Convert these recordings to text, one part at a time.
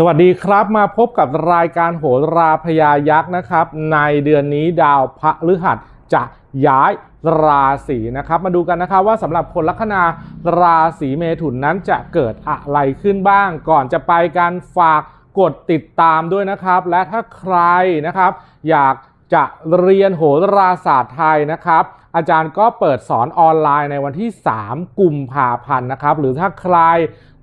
สวัสดีครับมาพบกับรายการโหราพยายักษ์นะครับ ในเดือนนี้ดาวพระฤหัสจะย้ายราศีนะครับมาดูกันนะครับว่าสำหรับคนลัคนาราศีเมถุนนั้นจะเกิดอะไรขึ้นบ้าง ก่อนจะไปการฝากกดติดตามด้วยนะครับ และถ้าใครนะครับ อยากจะเรียนโหราศาสตร์ไทยนะครับ อาจารย์ก็เปิดสอนออนไลน์ในวันที่ 3 กุมภาพันธ์นะครับ หรือถ้าใคร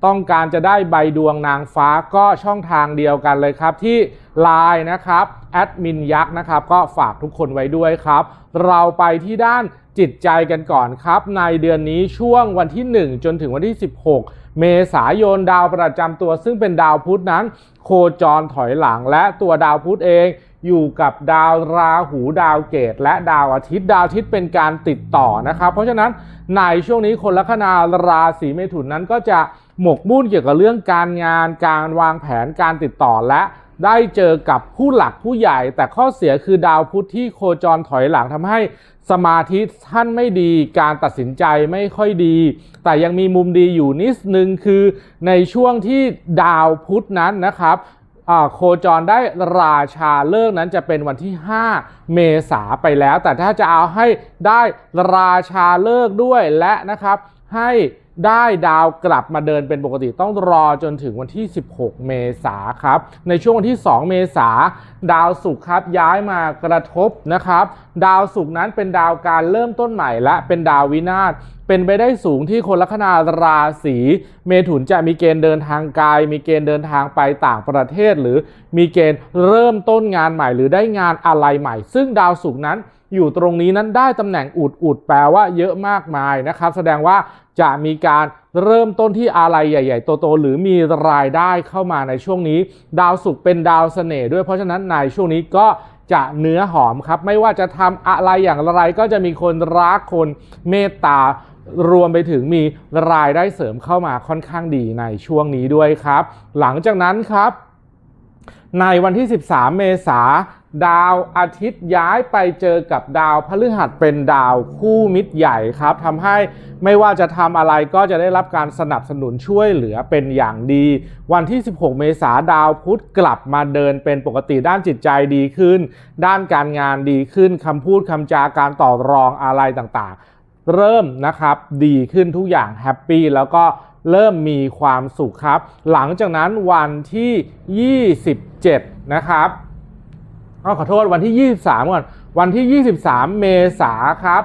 ต้องการจะได้ใบดวงนางฟ้าก็ช่องทางเดียวกันเลยครับที่ Line นะครับแอดมินยักษ์นะครับก็ฝากทุกคนไว้ด้วยครับ เราไปที่ด้านจิตใจกันก่อนครับ ในเดือนนี้ช่วงวันที่ 1 จนถึงวันที่ 16 เมษายนดาวประจำตัวซึ่งเป็นดาวพุธนั้น โคจรถอยหลังและตัวดาวพุธเองอยู่กับดาวราหูดาวเกต และดาวอาทิตย์ดาวอาทิตย์เป็นการติดต่อนะครับ เพราะฉะนั้นในช่วงนี้คนลัคนาราศีเมถุนนั้นก็จะ หมกมุ่นเกี่ยวกับเรื่องการงาน การวางแผนการติดต่อและได้เจอกับผู้หลักผู้ใหญ่ แต่ข้อเสียคือดาวพุธที่โคจรถอยหลังทำให้สมาธิท่านไม่ดีการตัดสินใจไม่ค่อยดี แต่ยังมีมุมดีอยู่นิดนึงคือในช่วงที่ดาวพุธนั้นนะครับโคจรได้ราชาเลิกนั้นจะเป็นวันที่ 5 เมษาไปแล้ว แต่ถ้าจะเอาให้ได้ราชาเลิกด้วยและนะครับให้ ได้ดาวกลับมาเดินเป็นปกติต้องรอจนถึงวันที่ 16 เมษาครับ ในช่วงวันที่ 2 เมษาดาวศุกร์ครับย้ายมากระทบนะครับ ดาวศุกร์นั้นเป็นดาวการเริ่มต้นใหม่และเป็นดาววินาศเป็นไปได้สูงที่คนลัคนาราศีเมถุนจะมีเกณฑ์เดินทางไกลมีเกณฑ์เดินทางไปต่างประเทศ หรือมีเกณฑ์เริ่มต้นงานใหม่ หรือได้งานอะไรใหม่ ซึ่งดาวศุกร์นั้น อยู่ตรงนี้นั้นได้ตำแหน่งอุดอุดแปลว่าเยอะมากมายนะครับ แสดงว่าจะมีการเริ่มต้นที่อะไรใหญ่ ๆ โตๆหรือมีรายได้เข้ามาในช่วงนี้ ดาวศุกร์เป็นดาวเสน่ห์ด้วยเพราะฉะนั้นในช่วงนี้ก็จะเนื้อหอมครับ ไม่ว่าจะทำอะไรอย่างไรก็จะมีคนรักคนเมตตารวมไปถึงมีรายได้เสริมเข้ามาค่อนข้างดีในช่วงนี้ด้วยครับ หลังจากนั้นครับ ในวันที่ 13 เมษา ดาวอาทิตย์ย้ายไปเจอกับดาวพฤหัสเป็นดาวคู่มิตรใหญ่ครับทำให้ไม่ว่าจะทำอะไรก็จะได้รับการสนับสนุนช่วยเหลือเป็นอย่างดี วันที่ 16 เมษาดาวพุธกลับมาเดินเป็นปกติด้านจิตใจดีขึ้น ด้านการงานดีขึ้นคำพูดคำจาการต่อรองอะไรต่างๆ เริ่มนะครับดีขึ้นทุกอย่างแฮปปี้แล้วก็เริ่มมีความสุขครับ หลังจากนั้นวันที่ 27 นะครับ อ้อขอโทษวันที่ 23 ก่อน วันที่ 23 เมษาครับ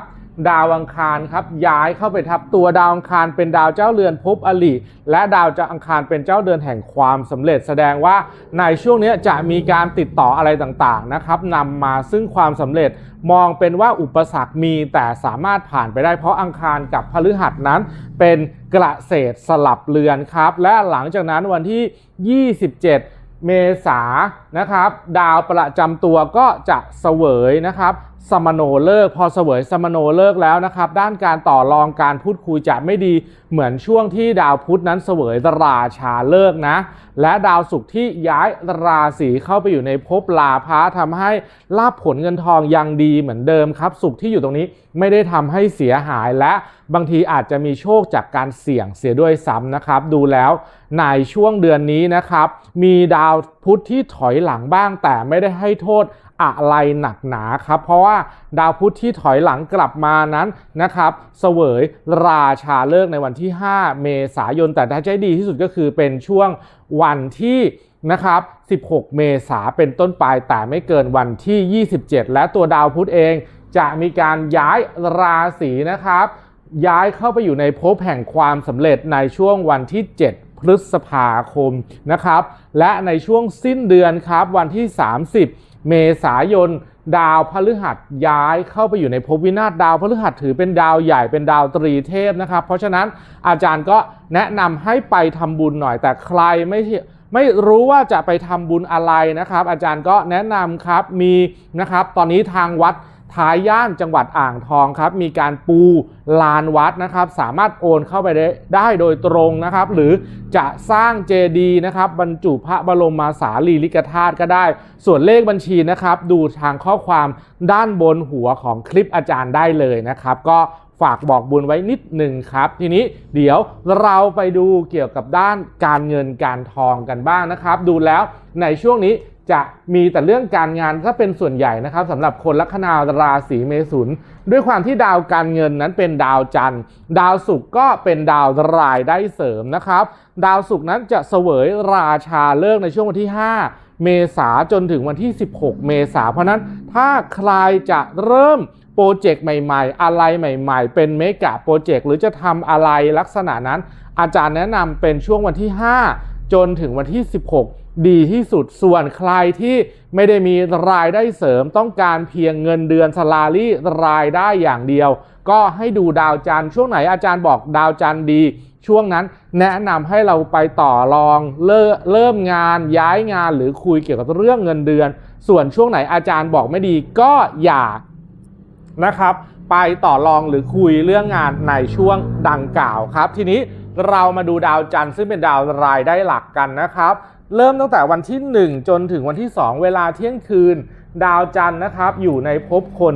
ดาวอังคารครับ ย้ายเข้าไปทับตัวดาวอังคารเป็นดาวเจ้าเรือนภพอลิและดาวเจ้าอังคารเป็นเจ้าเดือนแห่งความสำเร็จ แสดงว่าในช่วงนี้จะมีการติดต่ออะไรต่างๆนะครับนำมาซึ่งความสำเร็จมองเป็นว่าอุปสรรคมีแต่สามารถผ่านไปได้เพราะอังคารกับพฤหัสนั้น เป็นกระเศษสลับเรือนครับ และหลังจากนั้นวันที่ 27 เมษานะครับ ดาวประจำตัวก็จะเสวยนะครับ สมโนเลิก พอเสวยสมโนเลิกแล้วนะครับ ด้านการต่อรองการพูดคุยจะไม่ดีเหมือนช่วงที่ดาวพุธนั้นเสวยราชาเลิกนะ และดาวศุกร์ที่ย้ายราศีเข้าไปอยู่ในภพลาภะทำให้ลาภผลเงินทองยังดีเหมือนเดิมครับศุกร์ที่อยู่ตรงนี้ไม่ได้ทำให้เสียหายและบางทีอาจจะมีโชคจากการเสี่ยงเสียด้วยซ้ำนะครับ ดูแล้วในช่วงเดือนนี้นะครับ มีดาวพุธที่ถอยหลังบ้างแต่ไม่ได้ให้โทษ อะไรหนักหนาครับ เพราะว่าดาวพุธที่ถอยหลังกลับมานั้นนะครับเสวยราชาเลิกในวันที่ 5 เมษายน แต่ถ้าให้ดีที่สุดก็คือเป็นช่วงวันที่นะครับ 16 เมษาเป็นต้นไปแต่ไม่เกินวันที่ 27 และตัวดาวพุธเองจะมีการย้ายราศีนะครับ ย้ายเข้าไปอยู่ในภพแห่งความสำเร็จในช่วงวันที่ 7 พฤษภาคมนะครับ และในช่วงสิ้นเดือนครับวันที่ 30 เมษายน ดาวพฤหัสย้ายเข้าไปอยู่ในภพวินาศดาวพฤหัสถือเป็นดาวใหญ่เป็นดาวตรีเทพนะครับ เพราะฉะนั้นอาจารย์ก็แนะนำให้ไปทำบุญหน่อย แต่ใครไม่ไม่รู้ว่าจะไปทำบุญอะไรนะครับ อาจารย์ก็แนะนำครับมีนะครับ ตอนนี้ทางวัด ท้ายย่านจังหวัดอ่างทองครับ มีการปูลานวัดนะครับ สามารถโอนเข้าไปได้ได้โดยตรงนะครับ หรือจะสร้างเจดีย์นะครับ บรรจุพระบรมมาสารีริกธาตุก็ได้ ส่วนเลขบัญชีนะครับ ดูทางข้อความด้านบนหัวของคลิปอาจารย์ได้เลยนะครับ ก็ฝากบอกบุญไว้นิดหนึ่งครับ ทีนี้เดี๋ยวเราไปดูเกี่ยวกับด้านการเงินการทองกันบ้างนะครับ ดูแล้วในช่วงนี้ จะมีแต่เรื่องการงานก็เป็นส่วนใหญ่นะครับสำหรับคนลัคนาราศีเมถุน ด้วยความที่ดาวการเงินนั้นเป็นดาวจันทร์ ดาวศุกร์ก็เป็นดาวรายได้เสริมนะครับ ดาวศุกร์นั้นจะเสวยราชาเลิกในช่วงวันที่ 5 เมษาจนถึงวันที่ 16 เมษาเพราะฉะนั้นถ้าใครจะเริ่มโปรเจกต์ใหม่ๆ อะไรใหม่ๆ เป็นเมกะโปรเจกต์หรือจะทำอะไรลักษณะนั้น อาจารย์แนะนำเป็นช่วงวันที่ 5 จนถึงวันที่ 16 ดีที่สุดส่วนใครที่ไม่ได้มีรายได้เสริมต้องการเพียงเงินเดือนสลารี่รายได้อย่างเดียว ก็ให้ดูดาวจันทร์ช่วงไหนอาจารย์บอกดาวจันทร์ดี ช่วงนั้นแนะนำให้เราไปต่อรองเริ่มเริ่มงานย้ายงานหรือคุยเกี่ยวกับเรื่องเงินเดือน ส่วนช่วงไหนอาจารย์บอกไม่ดีก็อย่านะครับ ไปต่อรองหรือคุยเรื่องงานในช่วงดังกล่าวครับ ทีนี้เรามาดูดาวจันทร์ซึ่งเป็นดาวรายได้หลักกันนะครับ เริ่มตั้งแต่วันที่ 1 จนถึงวันที่ 2 เวลาเที่ยงคืน ดาวจันทร์นะครับ อยู่ในภพคน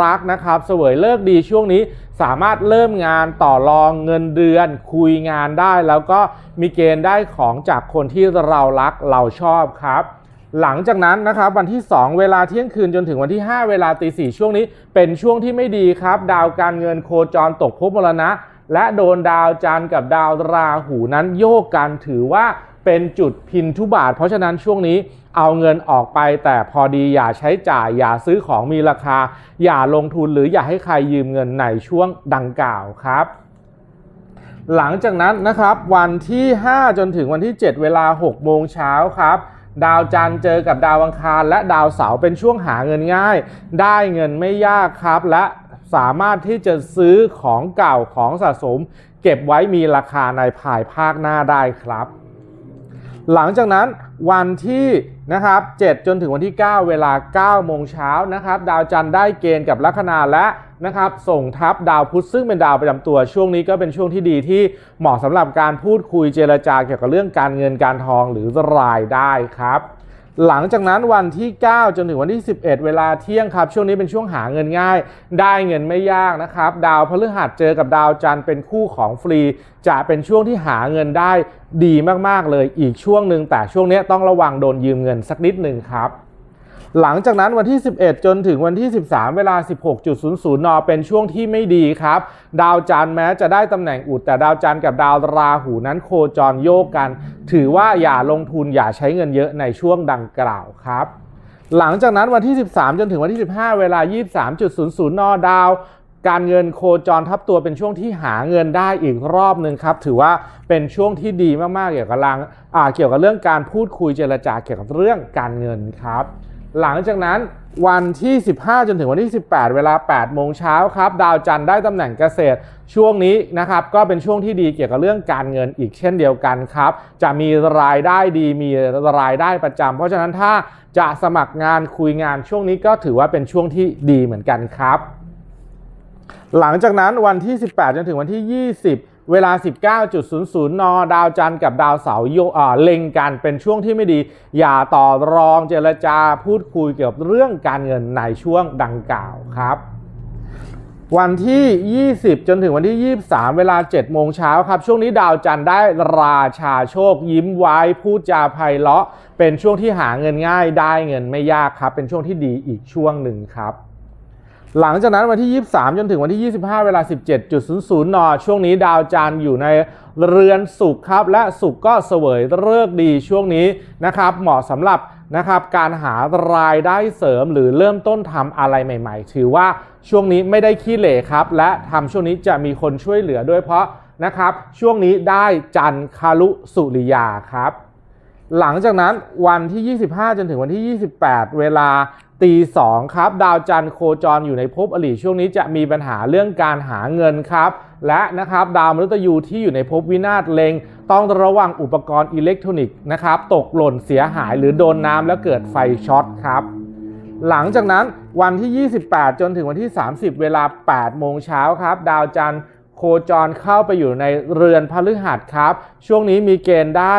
รักนะครับเสวยเลิกดีช่วงนี้สามารถเริ่มงานต่อรองเงินเดือน คุยงานได้ แล้วก็มีเกณฑ์ได้ของจากคนที่เรารักเราชอบครับหลังจากนั้นนะครับวันที่ 2 เวลาเที่ยงคืนจนถึงวันที่ 5 เวลาตีสี่ช่วงนี้ เป็นช่วงที่ไม่ดีครับ ดาวการเงินโคจรตกภพมรณะ และโดนดาวจันทร์กับดาวราหูนั้นโยกกันถือว่า เป็นจุดพินทุบาท เพราะฉะนั้นช่วงนี้เอาเงินออกไปแต่พอดีอย่าใช้จ่าย อย่าซื้อของมีราคา อย่าลงทุนหรืออย่าให้ใครยืมเงินในช่วงดังกล่าวครับ หลังจากนั้นนะครับวันที่ 5 จนถึงวันที่ 7 เวลา 6 โมงเช้าครับดาวจันทร์เจอกับดาวอังคาร และดาวเสาร์เป็นช่วงหาเงินง่าย ได้เงินไม่ยากครับ และสามารถที่จะซื้อของเก่าของสะสม เก็บไว้มีราคาในภายภาคหน้าได้ครับ หลังจากนั้นวันที่นะครับ7จนถึงวันที่ 9 เวลา9โมงเช้านะครับดาวจันทร์ได้เกณฑ์กับลัคนาและนะครับส่งทับดาวพุธซึ่งเป็นดาวประจำตัวช่วงนี้ก็เป็นช่วงที่ดีที่เหมาะสำหรับการพูดคุยเจรจาเกี่ยวกับเรื่องการเงินการทองหรือรายได้ครับ หลังจากนั้นวันที่ 9 จนถึงวันที่ 11 เวลาเที่ยงครับ ช่วงนี้เป็นช่วงหาเงินง่าย ได้เงินไม่ยากนะครับ ดาวพฤหัสเจอกับดาวจันทร์เป็นคู่ของฟรี จะเป็นช่วงที่หาเงินได้ดีมากๆเลยอีกช่วงหนึ่งแต่ช่วงนี้ต้องระวังโดนยืมเงินสักนิดหนึ่งครับ หลังจากนั้นวันที่ 11 จนถึงวันที่ 13 เวลา 16.00 น เป็นช่วงที่ไม่ดีครับ ดาวจันทร์แม้จะได้ตำแหน่งอุด แต่ดาวจันทร์กับดาวราหูนั้นโคจรโยกกัน ถือว่าอย่าลงทุนอย่าใช้เงินเยอะในช่วงดังกล่าวครับหลังจากนั้นวันที่ 13 จนถึงวันที่ 15 เวลา 23.00 น ดาว การเงินโคจรทับตัวเป็นช่วงที่หาเงินได้อีกรอบหนึ่งครับ ถือว่าเป็นช่วงที่ดีมากๆเกี่ยวกับรังเกี่ยวกับเรื่องการพูดคุยเจรจาเกี่ยวกับเรื่องการเงินครับ หลังจากนั้นวันที่ 15 จนถึงวันที่ 18 เวลา 8 โมงเช้าครับ ดาวจันทร์ได้ตำแหน่งเกษตร ช่วงนี้นะครับ ก็เป็นช่วงที่ดีเกี่ยวกับเรื่องการเงินอีกเช่นเดียวกันครับ จะมีรายได้ดีมีรายได้ประจำเพราะฉะนั้นถ้าจะสมัครงานคุยงานช่วงนี้ก็ถือว่าเป็นช่วงที่ดีเหมือนกันครับ หลังจากนั้นวันที่ 18 จนถึงวันที่ 20 เวลา 19.00 น ดาวจันทร์กับดาวเสาร์โยเล็งกันเป็นช่วงที่ไม่ดี อย่าต่อรองเจรจาพูดคุยเกี่ยวกับเรื่องการเงินในช่วงดังกล่าวครับวันที่ 20 จนถึงวันที่ 23 เวลา 7 โมงเช้าครับ ช่วงนี้ดาวจันทร์ได้ราชาโชค ยิ้มไว้พูดจาไพเราะ เป็นช่วงที่หาเงินง่ายได้เงินไม่ยากครับ เป็นช่วงที่ดีอีกช่วงหนึ่งครับ หลังจากนั้นวันที่ 23 จนถึงวันที่ 25 เวลา 17.00 น ช่วงนี้ดาวจันทร์อยู่ในเรือนศุกร์ครับ และศุกร์ก็เสวยเลิกดีช่วงนี้นะครับ เหมาะสำหรับนะครับการหารายได้เสริมหรือเริ่มต้นทำอะไรใหม่ ๆ ถือว่าช่วงนี้ไม่ได้ขี้เหร่ครับ และทำช่วงนี้จะมีคนช่วยเหลือด้วยเพราะนะครับ ช่วงนี้ได้จันทร์คารุสุริยาครับหลังจากนั้นวันที่ 25 จนถึงวันที่ 28 เวลา ตีสองครับ ดาวจันทร์โคจรอยู่ในภพอริช่วงนี้จะมีปัญหาเรื่องการหาเงินครับ และนะครับดาวมฤตยูที่อยู่ในภพวินาศเลงต้องระวังอุปกรณ์อิเล็กทรอนิกส์นะครับตกหล่นเสียหายหรือโดนน้ำแล้วเกิดไฟช็อตครับ หลังจากนั้นวันที่ 28 จนถึงวันที่ 30 เวลา 8 โมงเช้าครับ ดาวจันทร์โคจรเข้าไปอยู่ในเรือนพฤหัสครับ ช่วงนี้มีเกณฑ์ได้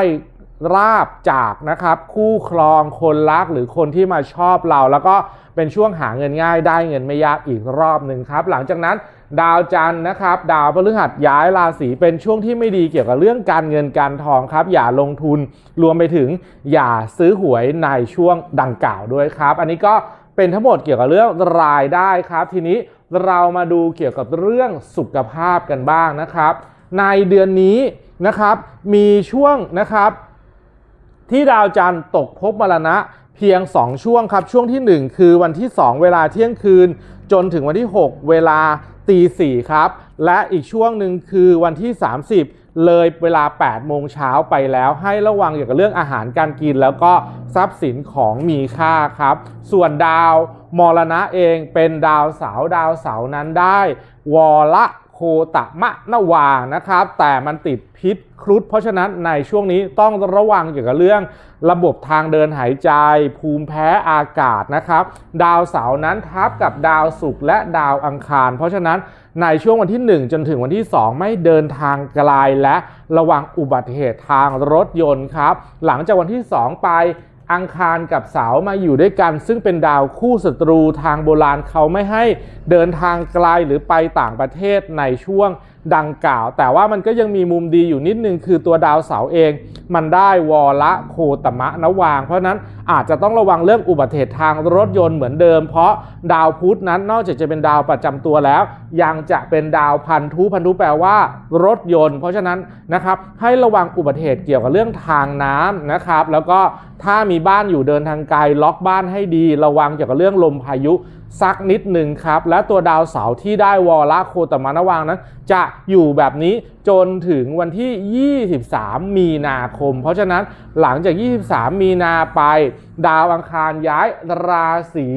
ราบจากนะครับคู่ครองคนรักหรือคนที่มาชอบเรา แล้วก็เป็นช่วงหาเงินง่ายได้เงินไม่ยากอีกรอบหนึ่งครับ หลังจากนั้นดาวจันทร์นะครับ ดาวพฤหัสย้ายราศีเป็นช่วงที่ไม่ดีเกี่ยวกับเรื่องการเงินการทองครับ อย่าลงทุนรวมไปถึง อย่าซื้อหวยในช่วงดังกล่าวด้วยครับ อันนี้ก็เป็นทั้งหมดเกี่ยวกับเรื่องรายได้ครับ ทีนี้เรามาดูเกี่ยวกับเรื่องสุขภาพกันบ้างนะครับ ในเดือนนี้นะครับมีช่วงนะครับ ที่ดาวจันทร์ตกภพมรณะเพียง 2 ช่วงครับ ช่วงทีหนึ่1 คือวันที่ 2 เวลาเที่ยงคืน จนถึงวันที่ 6 เวลาตีสี่ครับ และอีกช่วงหนึ่งคือวันที่ 30 เลยเวลา 8 โมงเช้าไปแล้วให้ระวังเกี่ยวกับเรื่องอาหารการกิน แล้วก็ทรัพย์สินของมีค่าครับ ส่วนดาวมรณะเองเป็นดาวเสาดาวเสาร์นั้นได้ วอละ โคตะมะนวานะครับ แต่มันติดพิษครุฑเพราะฉะนั้นในช่วงนี้ต้องระวังเกี่ยวกับเรื่อง ระบบทางเดินหายใจ ภูมิแพ้อากาศนะครับ ดาวเสาร์นั้นทับกับดาวศุกร์และดาวอังคาร เพราะฉะนั้นในช่วงวันที่ 1 จนถึงวันที่ 2 ไม่เดินทางไกลและระวังอุบัติเหตุทางรถยนต์ครับ หลังจากวันที่ 2 ไป อังคารกับเสามาอยู่ด้วยกัน ซึ่งเป็นดาวคู่ศัตรูทางโบราณเขาไม่ให้เดินทางไกลหรือไปต่างประเทศในช่วง ดังกล่าว แต่ว่ามันก็ยังมีมุมดีอยู่นิดนึง คือตัวดาวเสาร์เอง มันได้วอละโคตมะนวาง เพราะนั้นอาจจะต้องระวังเรื่องอุบัติเหตุทางรถยนต์เหมือนเดิม เพราะดาวพุธนั้นนอกจากจะเป็นดาวประจำตัวแล้ว ยังจะเป็นดาวพันธุพันธุแปลว่ารถยนต์ เพราะฉะนั้นนะครับให้ระวังอุบัติเหตุเกี่ยวกับเรื่องทางน้ำนะครับ แล้วก็ถ้ามีบ้านอยู่เดินทางไกลล็อกบ้านให้ดี ระวังเกี่ยวกับเรื่องลมพายุ สักนิดหนึ่งครับ และตัวดาวเสาร์ที่ได้วอลาโคตมานวางนั้น จะอยู่แบบนี้จนถึงวันที่ 23 มีนาคม เพราะฉะนั้นหลังจาก 23 มีนาไป ดาวอังคารย้ายราศี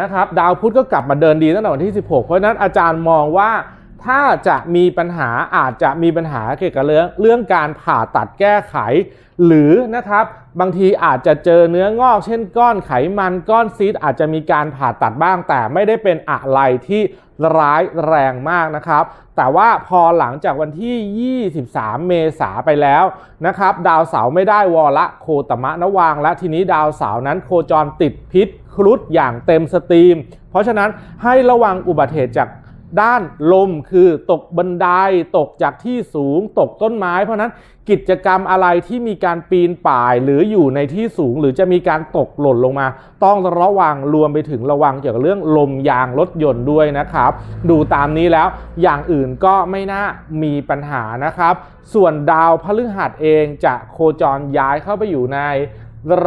นะครับ ดาวพุธก็กลับมาเดินดีตั้งแต่วันที่ 16 เพราะฉะนั้นอาจารย์มองว่า ถ้าจะมีปัญหาอาจจะมีปัญหาเกี่ยวกับเรื่องเรื่องการผ่าตัดแก้ไข หรือนะครับบางทีอาจจะเจอเนื้องอก เช่นก้อนไขมันก้อนซีดอาจจะมีการผ่าตัดบ้าง แต่ไม่ได้เป็นอะไรที่ร้ายแรงมากนะครับ แต่ว่าพอหลังจากวันที่ 23 เมษาไปแล้วนะครับ ดาวเสาร์ไม่ได้วอละโคตมะนวาง และทีนี้ดาวเสาร์นั้นโคจรติดพิษครุฑอย่างเต็มสตรีม เพราะฉะนั้นให้ระวังอุบัติเหตุจาก ด้านลมคือตกบันไดตกจากที่สูงตกต้นไม้ เพราะนั้นกิจกรรมอะไรที่มีการปีนป่ายหรืออยู่ในที่สูง หรือจะมีการตกหล่นลงมา ต้องระวังรวมไปถึงระวังเกี่ยวกับเรื่องลมยางรถยนต์ด้วยนะครับ ดูตามนี้แล้วอย่างอื่นก็ไม่น่ามีปัญหานะครับ ส่วนดาวพฤหัสเองจะโคจรย้ายเข้าไปอยู่ใน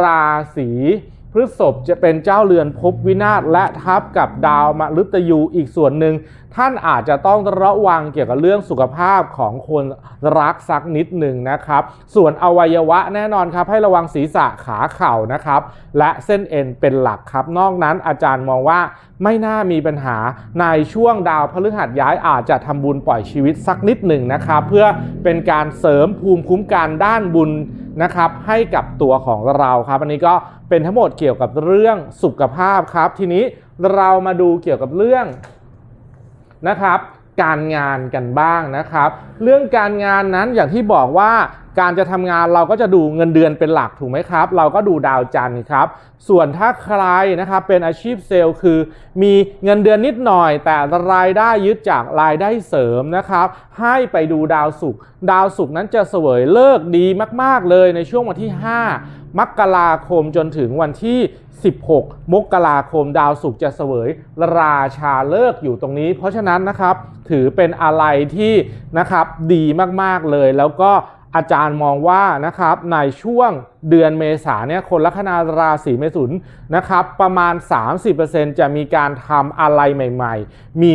ราศีพฤษภจะเป็นเจ้าเรือนภพวินาศและทับกับดาวมฤตยูอีกส่วนหนึ่ง ท่านอาจจะต้องระวังเกี่ยวกับเรื่องสุขภาพของคนรักสักนิดหนึ่งนะครับ ส่วนอวัยวะแน่นอนครับให้ระวังศีรษะขาเข่านะครับ และเส้นเอ็นเป็นหลักครับ นอกนั้นอาจารย์มองว่าไม่น่ามีปัญหาในช่วงดาวพฤหัสย้ายอาจจะทำบุญปล่อยชีวิตสักนิดหนึ่งนะครับ เพื่อเป็นการเสริมภูมิคุ้มกันด้านบุญนะครับให้กับตัวของเราครับ อันนี้ก็เป็นทั้งหมดเกี่ยวกับเรื่องสุขภาพครับ ทีนี้เรามาดูเกี่ยวกับเรื่อง นะครับการงานกันบ้างนะครับ เรื่องการงานนั้นอย่างที่บอกว่าการจะทำงานเราก็จะดูเงินเดือนเป็นหลักถูกไหมครับ เราก็ดูดาวจันทร์ครับ ส่วนถ้าใครนะครับเป็นอาชีพเซลล์คือ มีเงินเดือนนิดหน่อย แต่รายได้ยึดจากรายได้เสริมนะครับ ให้ไปดูดาวศุกร์ดาวศุกร์นั้นจะเสวยเลิกดีมาก ๆ เลยในช่วงวันที่ 5 มกราคมจนถึงวันที่ 16 มกราคมดาวศุกร์จะเสวยราชาเลิกอยู่ตรงนี้ เพราะฉะนั้นนะครับถือเป็นอะไรที่นะครับดีมากๆเลย แล้วก็อาจารย์มองว่านะครับในช่วง เดือนเมษาเนี่ยคนลัคนาราศีเมถุนนะครับประมาณ 30%จะมีการทำอะไรใหม่ ๆ มี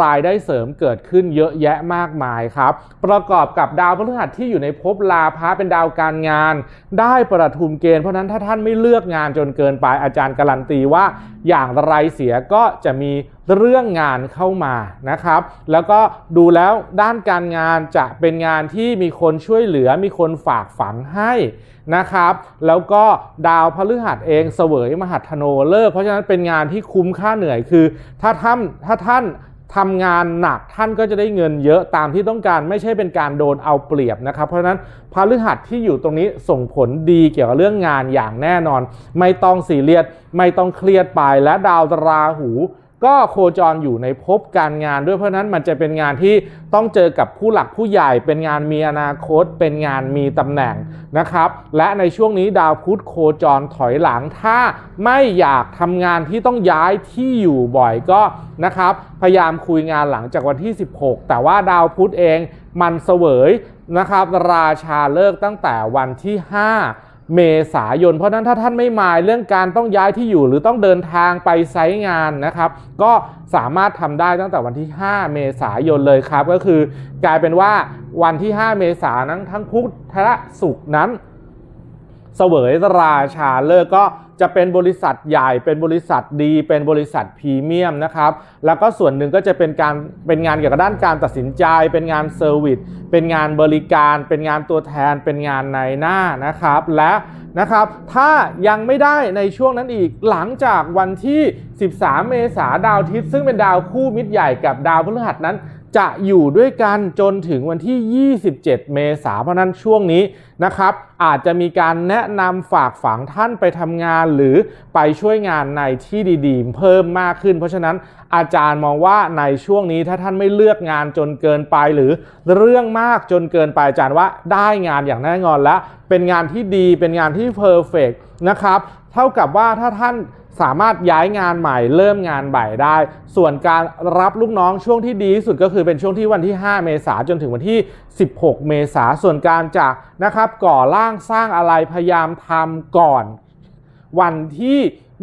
รายได้เสริมเกิดขึ้นเยอะแยะมากมายครับ ประกอบกับดาวพฤหัสที่อยู่ในภพลาภะเป็นดาวการงาน ได้ประทุมเกณฑ์เพราะนั้นถ้าท่านไม่เลือกงานจนเกินไปอาจารย์การันตีว่าอย่างไรเสียก็จะมีเรื่องงานเข้ามานะครับ แล้วก็ดูแล้วด้านการงานจะเป็นงานที่มีคนช่วยเหลือมีคนฝากฝังให้ นะครับ แล้วก็ดาวพฤหัสเองเสวยมหัทโนเลิกษ์เพราะฉะนั้นเป็นงานที่คุ้มค่าเหนื่อยคือ ถ้าท่านถ้าท่านทำงานหนักท่านก็จะได้เงินเยอะตามที่ต้องการไม่ใช่เป็นการโดนเอาเปรียบนะครับ เพราะฉะนั้นพฤหัสที่อยู่ตรงนี้ส่งผลดีเกี่ยวกับเรื่องงานอย่างแน่นอน ไม่ต้องซีเรียสไม่ต้องเครียดไปและดาวราหู ก็โคจรอยู่ในภพการงานด้วยเพราะนั้นมันจะเป็นงานที่ต้องเจอกับผู้หลักผู้ใหญ่ เป็นงานมีอนาคต เป็นงานมีตำแหน่งนะครับ และในช่วงนี้ดาวพุธโคจรถอยหลังถ้าไม่อยากทำงานที่ต้องย้ายที่อยู่บ่อยก็นะครับ พยายามคุยงานหลังจากวันที่ 16 แต่ว่าดาวพุธเองมันเสวยนะครับราชาเลิกตั้งแต่วันที่ 5 เมษายน เพราะนั้นถ้าท่านไม่หมายเรื่องการต้องย้ายที่อยู่หรือต้องเดินทางไปไซต์งานนะครับ ก็สามารถทำได้ตั้งแต่วันที่ 5 เมษายนเลยครับ ก็คือกลายเป็นว่าวันที่ 5 เมษายนนั้นทั้งพุธและศุกร์นั้น เสวยราชาเลิกก็ จะเป็นบริษัทใหญ่ เป็นบริษัทดี เป็นบริษัทพรีเมียมนะครับ แล้วก็ส่วนหนึ่งก็จะเป็นการเป็นงานเกี่ยวกับด้านการตัดสินใจ เป็นงานเซอร์วิส เป็นงานบริการ เป็นงานตัวแทน เป็นงานในหน้านะครับ และนะครับถ้ายังไม่ได้ในช่วงนั้นอีกหลังจากวันที่ 13 เมษาดาวอาทิตย์ซึ่งเป็นดาวคู่มิตรใหญ่กับดาวพฤหัสนั้น จะอยู่ด้วยกันจนถึงวันที่ 27 เมษายนเพราะนั้นช่วงนี้นะครับ อาจจะมีการแนะนำฝากฝังท่านไปทำงานหรือไปช่วยงานในที่ดีๆ เพิ่มมากขึ้น เพราะฉะนั้นอาจารย์มองว่าในช่วงนี้ถ้าท่านไม่เลือกงานจนเกินไปหรือเรื่องมากจนเกินไปอาจารย์ว่าได้งานอย่างแน่นอนและเป็นงานที่ดีเป็นงานที่เพอร์เฟกนะครับ เท่ากับว่าถ้าท่าน สามารถย้ายงานใหม่เริ่มงานใหม่ได้ ส่วนการรับลูกน้องช่วงที่ดีที่สุดก็คือเป็นช่วงที่วันที่ 5 เมษายนจนถึงวันที่ 16 เมษายนส่วนการจะนะครับก่อร่างสร้างอะไรพยายามทำก่อน วันที่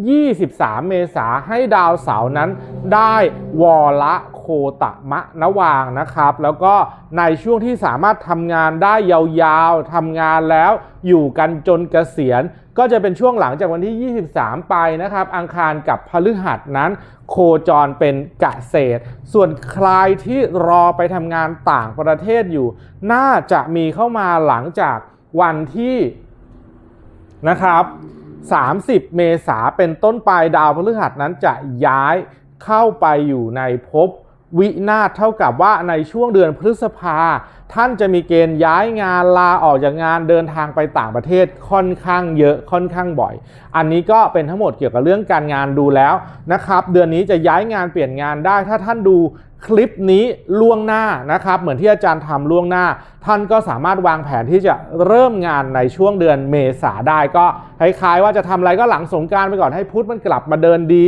23 เมษาให้ดาวเสาร์นั้นได้วอละโคตะมะนวางนะครับ แล้วก็ในช่วงที่สามารถทำงานได้ยาวๆทำงานแล้วอยู่กันจนเกษียณ ก็จะเป็นช่วงหลังจากวันที่ 23 ไปนะครับ อังคารกับพฤหัสนั้น โคจรเป็นกะเศษ ส่วนใครที่รอไปทำงานต่างประเทศอยู่ น่าจะมีเข้ามาหลังจากวันที่นะครับ 30 เมษาเป็นต้นไปดาวพฤหัสนั้นจะย้ายเข้าไปอยู่ในภพวินาศเท่ากับว่าในช่วงเดือนพฤษภา ท่านจะมีเกณฑ์ย้ายงานลาออกจากงานเดินทางไปต่างประเทศค่อนข้างเยอะค่อนข้างบ่อย อันนี้ก็เป็นทั้งหมดเกี่ยวกับเรื่องการงานดูแล้วนะครับ เดือนนี้จะย้ายงานเปลี่ยนงานได้ถ้าท่านดู คลิปนี้ล่วงหน้านะครับ เหมือนที่อาจารย์ทำล่วงหน้า ท่านก็สามารถวางแผนที่จะเริ่มงานในช่วงเดือนเมษาได้ก็คล้ายๆว่าจะทำอะไรก็หลังสงการไปก่อนให้พุธมันกลับมาเดินดี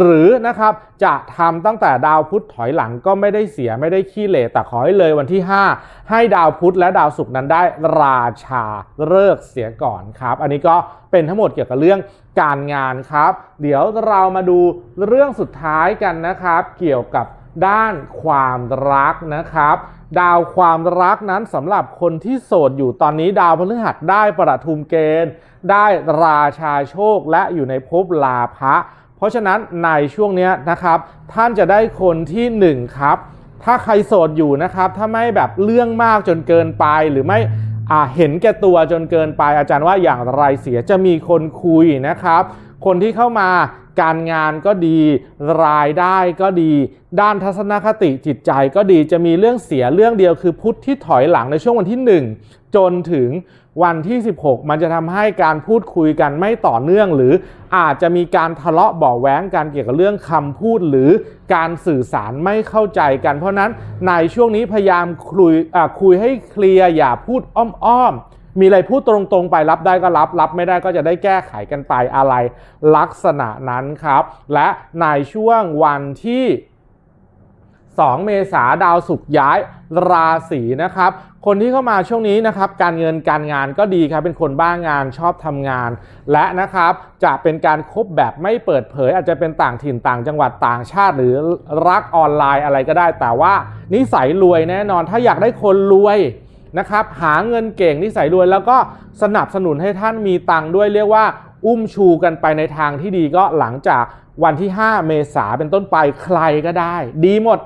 หรือนะครับจะทำตั้งแต่ดาวพุธถอยหลังก็ไม่ได้เสียไม่ได้ขี้เหร่แต่ขอให้เลยวันที่ 5 ให้ดาวพุธและดาวศุกร์นั้นได้ราชาเลิกเสียก่อนครับ อันนี้ก็เป็นทั้งหมดเกี่ยวกับเรื่องการงานครับ เดี๋ยวเรามาดูเรื่องสุดท้ายกันนะครับ เกี่ยวกับ ด้านความรักนะครับ ดาวความรักนั้นสำหรับคนที่โสดอยู่ตอนนี้ดาวพฤหัสได้ประทุมเกณฑ์ ได้ราชาโชคและอยู่ในภพลาภะเพราะฉะนั้นในช่วงนี้นะครับ ท่านจะได้คนที่หนึ่งครับถ้าใครโสดอยู่นะครับ ถ้าไม่แบบเรื่องมากจนเกินไปหรือไม่เห็นแก่ตัวจนเกินไปอาจารย์ว่าอย่างไรเสียจะมีคนคุยนะครับ คนที่เข้ามาการงานก็ดี รายได้ก็ดี ด้านทัศนคติจิตใจก็ดีจะมีเรื่องเสียเรื่องเดียวคือพุทธที่ถอยหลังในช่วงวันที่ 1 จนถึงวันที่ 16 มันจะทำให้การพูดคุยกันไม่ต่อเนื่อง หรืออาจจะมีการทะเลาะเบาะแว้งกันเกี่ยวกับเรื่องคำพูดหรือการสื่อสารไม่เข้าใจกัน เพราะนั้นในช่วงนี้พยายามคุยคุยให้เคลียร์อย่าพูดอ้อมๆ มีอะไรพูดตรงๆไปรับได้ก็รับ รับไม่ได้ก็จะได้แก้ไขกันไปอะไรลักษณะนั้นครับ และในช่วงวันที่ 2 เมษาดาวศุกย้ายราศีนะครับ คนที่เข้ามาช่วงนี้นะครับ การเงินการงานก็ดีครับ เป็นคนบ้างานชอบทำงาน และนะครับจะเป็นการคบแบบไม่เปิดเผย อาจจะเป็นต่างถิ่นต่างจังหวัดต่างชาติ หรือรักออนไลน์อะไรก็ได้ แต่ว่านิสัยรวยแน่นอนถ้าอยากได้คนรวย นะครับหาเงินเก่งนิสัยรวย แล้วก็สนับสนุนให้ท่านมีตังค์ด้วยเรียกว่า อุ้มชูกันไปในทางที่ดีก็หลังจากวันที่ 5 เมษาเป็นต้นไปใครก็ได้ ดีหมด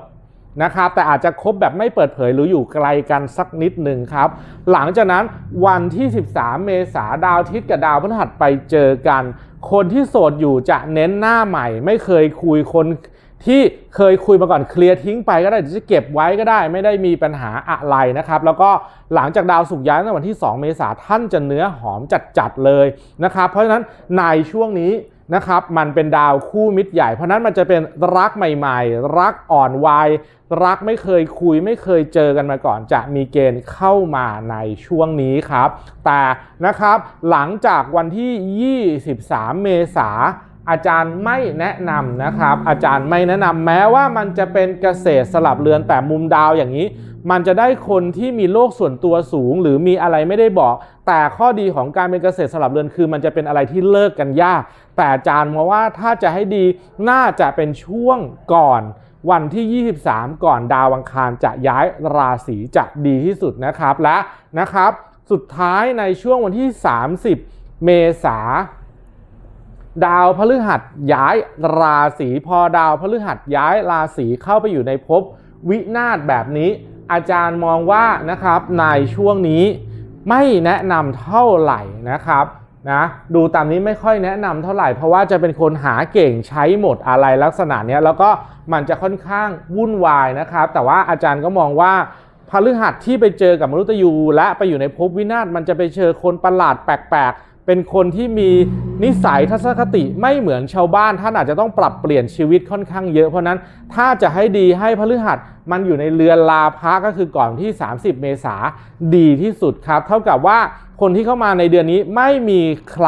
นะครับแต่อาจจะคบแบบไม่เปิดเผยหรืออยู่ไกลกันสักนิดหนึ่งครับ หลังจากนั้นวันที่ 13 เมษาดาวอาทิตย์กับดาวพฤหัสไปเจอกัน คนที่โสดอยู่จะเน้นหน้าใหม่ ไม่เคยคุยคน ที่เคยคุยมาก่อนเคลียร์ทิ้งไปก็ได้จะเก็บไว้ก็ได้ ไม่ได้มีปัญหาอะไรนะครับ แล้วก็หลังจากดาวสุกย้ายในวันที่ 2 เมษาท่านจะเนื้อหอมจัดๆเลยนะครับ เพราะฉะนั้นในช่วงนี้นะครับมันเป็นดาวคู่มิตรใหญ่ เพราะฉะนั้นมันจะเป็นรักใหม่ๆ รักอ่อนวัยรักไม่เคยคุยไม่เคยเจอกันมาก่อน จะมีเกณฑ์เข้ามาในช่วงนี้ครับ แต่นะครับหลังจากวันที่ 23 เมษา อาจารย์ไม่แนะนำนะครับ อาจารย์ไม่แนะนำแม้ว่ามันจะเป็นเกษตรสลับเรือนแต่มุมดาวอย่างนี้ มันจะได้คนที่มีโลกส่วนตัวสูง หรือมีอะไรไม่ได้บอก แต่ข้อดีของการเป็นเกษตรสลับเรือนคือ มันจะเป็นอะไรที่เลิกกันยาก แต่อาจารย์มองว่าถ้าจะให้ดีน่าจะเป็นช่วงก่อนวันที่ 23 ก่อนดาวอังคารจะย้ายราศีจะดีที่สุดนะครับและนะครับ สุดท้ายในช่วงวันที่ 30 เมษา ดาวพฤหัสย้ายราศีพอดาวพฤหัสย้ายราศีเข้าไปอยู่ในภพวินาศแบบนี้ อาจารย์มองว่านะครับในช่วงนี้ไม่แนะนำเท่าไหร่นะครับนะดูตามนี้ไม่ค่อยแนะนำเท่าไหร่เพราะว่าจะเป็นคนหาเก่งใช้หมดอะไรลักษณะเนี้ยแล้วก็มันจะค่อนข้างวุ่นวายนะครับ แต่ว่าอาจารย์ก็มองว่าพฤหัสที่ไปเจอกับมนุษย์ยู และไปอยู่ในภพวินาศมันจะไปเจอคนประหลาดแปลกๆ เป็นคนที่มีนิสัยทัศนคติไม่เหมือนชาวบ้าน ท่านอาจจะต้องปรับเปลี่ยนชีวิตค่อนข้างเยอะเพราะนั้นถ้าจะให้ดีให้พฤหัสมันอยู่ในเรือนลาพะก็คือก่อนที่ 30 เมษาดีที่สุดครับ เท่ากับว่าคนที่เข้ามาในเดือนนี้ไม่มีใคร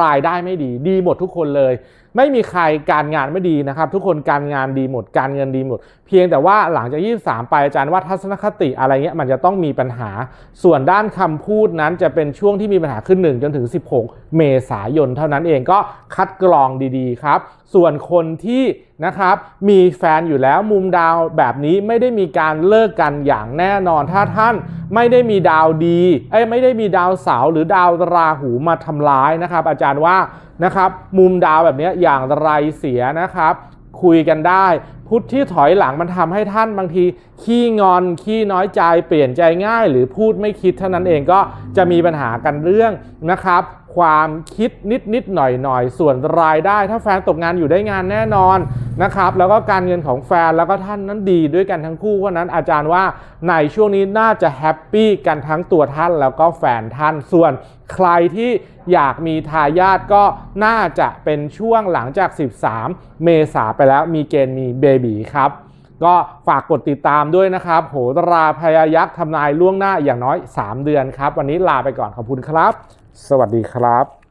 รายได้ไม่ดี ดีหมดทุกคนเลย ไม่มีใครการงานไม่ดีนะครับ ทุกคนการงานดีหมด การเงินดีหมด เพียงแต่ว่าหลังจาก 23 ไปอาจารย์ว่าทัศนคติอะไรเงี้ยมันจะต้องมีปัญหา ส่วนด้านคำพูดนั้นจะเป็นช่วงที่มีปัญหาขึ้น 1 จนถึง 16 เมษายนเท่านั้นเองก็คัดกรองดีๆครับ ส่วนคนที่ นะครับ มีแฟนอยู่แล้วมุมดาวแบบนี้ไม่ได้มีการเลิกกันอย่างแน่นอน ถ้าท่านไม่ได้มีดาวดีเอ้ไม่ได้มีดาวเสาร์หรือดาวราหูมาทำร้ายนะครับ อาจารย์ว่านะครับ มุมดาวแบบนี้อย่างไรเสียนะครับ คุยกันได้ พุทธที่ถอยหลังมันทำให้ท่านบางที ขี้งอนขี้น้อยใจเปลี่ยนใจง่าย หรือพูดไม่คิดเท่านั้นเองก็จะมีปัญหากันเรื่องนะครับ ความคิดนิดนิดหน่อยหน่อยส่วนรายได้ ถ้าแฟนตกงานอยู่ได้งานแน่นอนนะครับ แล้วก็การเงินของแฟนแล้วก็ท่านนั้นดีด้วยกันทั้งคู่เพราะนั้นอาจารย์ว่าในช่วงนี้น่าจะแฮปปี้กันทั้งตัวท่านแล้วก็แฟนท่านส่วนใครที่อยากมีทายาทก็น่าจะเป็นช่วงหลังจาก 13 เมษาไปแล้วมีเกณฑ์มีเบบีครับก็ฝากกดติดตามด้วยนะครับ โหราพยายักษ์ทำนายล่วงหน้าอย่างน้อย 3 เดือนครับ วันนี้ลาไปก่อนขอบคุณครับ สวัสดีครับ